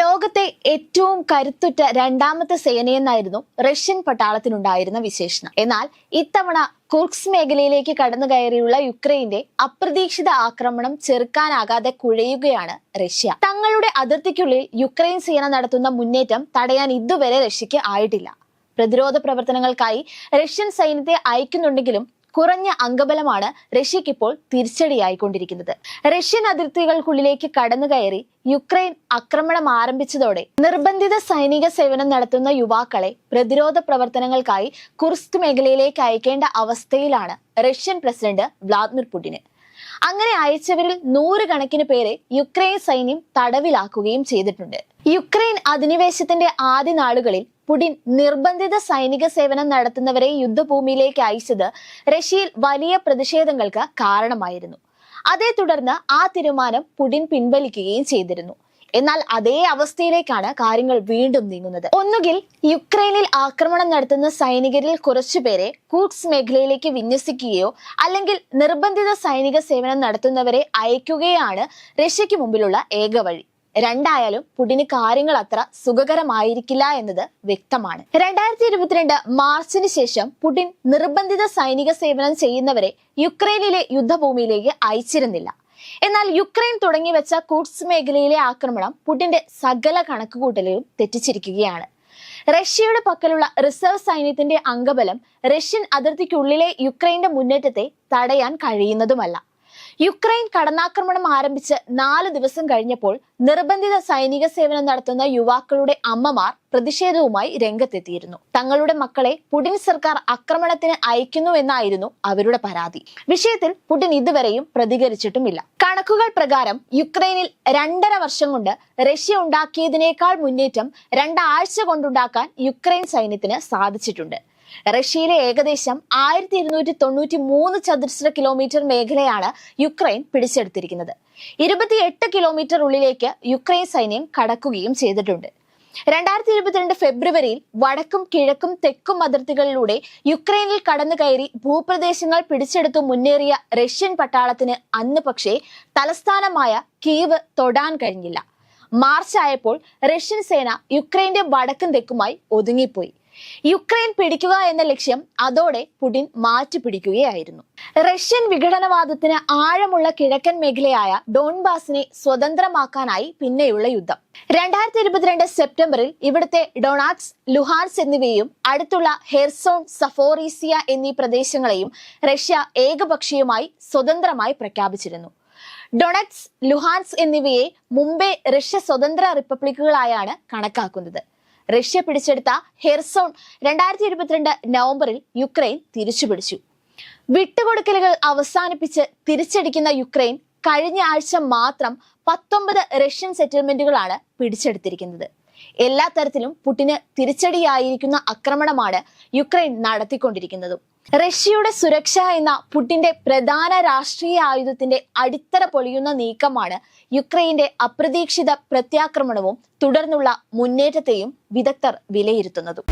ലോകത്തെ ഏറ്റവും കരുത്തുറ്റ രണ്ടാമത്തെ സേനയെന്നായിരുന്നു റഷ്യൻ പട്ടാളത്തിനുണ്ടായിരുന്ന വിശേഷണം. എന്നാൽ ഇത്തവണ കുർക്സ് മേഖലയിലേക്ക് കടന്നു കയറിയുള്ള യുക്രൈന്റെ അപ്രതീക്ഷിത ആക്രമണം ചെറുക്കാനാകാതെ കുഴയുകയാണ് റഷ്യ. തങ്ങളുടെ അതിർത്തിക്കുള്ളിൽ യുക്രൈൻ സേന നടത്തുന്ന മുന്നേറ്റം തടയാൻ ഇതുവരെ റഷ്യക്ക് ആയിട്ടില്ല. പ്രതിരോധ പ്രവർത്തനങ്ങൾക്കായി റഷ്യൻ സൈന്യത്തെ അയക്കുന്നുണ്ടെങ്കിലും കുറഞ്ഞ അംഗബലമാണ് റഷ്യക്ക് ഇപ്പോൾ തിരിച്ചടിയായിക്കൊണ്ടിരിക്കുന്നത്. റഷ്യൻ അതിർത്തികൾക്കുള്ളിലേക്ക് കടന്നു കയറി യുക്രൈൻ ആക്രമണം ആരംഭിച്ചതോടെ നിർബന്ധിത സൈനിക സേവനം നടത്തുന്ന യുവാക്കളെ പ്രതിരോധ പ്രവർത്തനങ്ങൾക്കായി കുർസ്ക് മേഖലയിലേക്ക് അയക്കേണ്ട അവസ്ഥയിലാണ് റഷ്യൻ പ്രസിഡന്റ് വ്ളാദിമിർ പുടിന്. അങ്ങനെ അയച്ചവരിൽ നൂറുകണക്കിന് പേരെ യുക്രൈൻ സൈന്യം തടവിലാക്കുകയും ചെയ്തിട്ടുണ്ട്. യുക്രൈൻ അധിനിവേശത്തിന്റെ ആദ്യ നാളുകളിൽ പുടിൻ നിർബന്ധിത സൈനിക സേവനം നടത്തുന്നവരെ യുദ്ധഭൂമിയിലേക്ക് അയച്ചത് റഷ്യയിൽ വലിയ പ്രതിഷേധങ്ങൾക്ക് കാരണമായിരുന്നു. അതേ തുടർന്ന് ആ തീരുമാനം പുടിൻ പിൻവലിക്കുകയും ചെയ്തിരുന്നു. എന്നാൽ അതേ അവസ്ഥയിലേക്കാണ് കാര്യങ്ങൾ വീണ്ടും നീങ്ങുന്നത്. ഒന്നുകിൽ യുക്രൈനിൽ ആക്രമണം നടത്തുന്ന സൈനികരിൽ കുറച്ചുപേരെ കൂക്സ് മേഖലയിലേക്ക് വിന്യസിക്കുകയോ അല്ലെങ്കിൽ നിർബന്ധിത സൈനിക സേവനം നടത്തുന്നവരെ അയക്കുകയാണ് റഷ്യക്ക് മുമ്പിലുള്ള ഏക വഴി. രണ്ടായാലും പുടിന് കാര്യങ്ങൾ അത്ര സുഖകരമായിരിക്കില്ല എന്നത് വ്യക്തമാണ്. രണ്ടായിരത്തി ഇരുപത്തിരണ്ട് മാർച്ചിന് ശേഷം പുടിൻ നിർബന്ധിത സൈനിക സേവനം ചെയ്യുന്നവരെ യുക്രൈനിലെ യുദ്ധഭൂമിയിലേക്ക് അയച്ചിരുന്നില്ല. എന്നാൽ യുക്രൈൻ തുടങ്ങി വെച്ച കൂട്സ് മേഖലയിലെ ആക്രമണം പുടിന്റെ സകല കണക്കുകൂട്ടലും തെറ്റിച്ചിരിക്കുകയാണ്. റഷ്യയുടെ പക്കലുള്ള റിസർവ് സൈന്യത്തിന്റെ അംഗബലം റഷ്യൻ അതിർത്തിക്കുള്ളിലെ യുക്രൈന്റെ മുന്നേറ്റത്തെ തടയാൻ കഴിയുന്നതുമല്ല. യുക്രൈൻ കടന്നാക്രമണം ആരംഭിച്ച് നാല് ദിവസം കഴിഞ്ഞപ്പോൾ നിർബന്ധിത സൈനിക സേവനം നടത്തുന്ന യുവാക്കളുടെ അമ്മമാർ പ്രതിഷേധവുമായി രംഗത്തെത്തിയിരുന്നു. തങ്ങളുടെ മക്കളെ പുടിൻ സർക്കാർ ആക്രമണത്തിന് അയക്കുന്നുവെന്നായിരുന്നു അവരുടെ പരാതി. വിഷയത്തിൽ പുടിൻ ഇതുവരെയും പ്രതികരിച്ചിട്ടുമില്ല. കണക്കുകൾ പ്രകാരം യുക്രൈനിൽ രണ്ടര വർഷം കൊണ്ട് റഷ്യ ഉണ്ടാക്കിയതിനേക്കാൾ മുന്നേറ്റം രണ്ടാഴ്ച കൊണ്ടുണ്ടാക്കാൻ യുക്രൈൻ സൈന്യത്തിന് സാധിച്ചിട്ടുണ്ട്. റഷ്യയിലെ ഏകദേശം ആയിരത്തി ഇരുന്നൂറ്റി തൊണ്ണൂറ്റി മൂന്ന് ചതുരശ്ര കിലോമീറ്റർ മേഖലയാണ് യുക്രൈൻ പിടിച്ചെടുത്തിരിക്കുന്നത്. ഇരുപത്തിയെട്ട് കിലോമീറ്റർ ഉള്ളിലേക്ക് യുക്രൈൻ സൈന്യം കടക്കുകയും ചെയ്തിട്ടുണ്ട്. രണ്ടായിരത്തി ഇരുപത്തിരണ്ട് ഫെബ്രുവരിയിൽ വടക്കും കിഴക്കും തെക്കും അതിർത്തികളിലൂടെ യുക്രൈനിൽ കടന്നു കയറി ഭൂപ്രദേശങ്ങൾ പിടിച്ചെടുത്തു മുന്നേറിയ റഷ്യൻ പട്ടാളത്തിന് അന്ന് പക്ഷേ തലസ്ഥാനമായ കീവ് തൊടാൻ കഴിഞ്ഞില്ല. മാർച്ച് ആയപ്പോൾ റഷ്യൻ സേന യുക്രൈന്റെ വടക്കും തെക്കുമായി ഒതുങ്ങിപ്പോയി. യുക്രൈൻ പിടിക്കുക എന്ന ലക്ഷ്യം അതോടെ പുടിൻ മാറ്റി പിടിക്കുകയായിരുന്നു റഷ്യൻ വിഘടനവാദത്തിന് ആഴമുള്ള കിഴക്കൻ മേഖലയായ ഡോൺബാസിനെ സ്വതന്ത്രമാക്കാനായി പിന്നെയുള്ള യുദ്ധം. രണ്ടായിരത്തി ഇരുപത്തിരണ്ട് സെപ്റ്റംബറിൽ ഇവിടുത്തെ ഡൊണാക്സ് ലുഹാൻസ് എന്നിവയും അടുത്തുള്ള ഹെർസോൺ സഫോറീസിയ എന്നീ പ്രദേശങ്ങളെയും റഷ്യ ഏകപക്ഷീയമായി സ്വതന്ത്രമായി പ്രഖ്യാപിച്ചിരുന്നു. ഡൊണക്സ് ലുഹാൻസ് എന്നിവയെ മുംബൈ റഷ്യ സ്വതന്ത്ര റിപ്പബ്ലിക്കുകളായാണ് കണക്കാക്കുന്നത്. റഷ്യ പിടിച്ചെടുത്ത ഹെർസോൺ രണ്ടായിരത്തി ഇരുപത്തിരണ്ട് നവംബറിൽ യുക്രൈൻ തിരിച്ചുപിടിച്ചു. വിട്ടുകൊടുക്കലുകൾ അവസാനിപ്പിച്ച് തിരിച്ചടിക്കുന്ന യുക്രൈൻ കഴിഞ്ഞ ആഴ്ച മാത്രം പത്തൊമ്പത് റഷ്യൻ സെറ്റിൽമെന്റുകളാണ് പിടിച്ചെടുത്തിരിക്കുന്നത്. എല്ലാ തരത്തിലും പുടിന് തിരിച്ചടിയായിരിക്കുന്ന ആക്രമണമാണ് യുക്രൈൻ നടത്തിക്കൊണ്ടിരിക്കുന്നത്. റഷ്യയുടെ സുരക്ഷ എന്ന പുടിന്റെ പ്രധാന രാഷ്ട്രീയ ആയുധത്തിന്റെ അടിത്തറ പൊളിയുന്ന നീക്കമാണ് യുക്രൈന്റെ അപ്രതീക്ഷിത പ്രത്യാക്രമണവും തുടർന്നുള്ള മുന്നേറ്റത്തെയും വിദഗ്ധർ വിലയിരുത്തുന്നതും.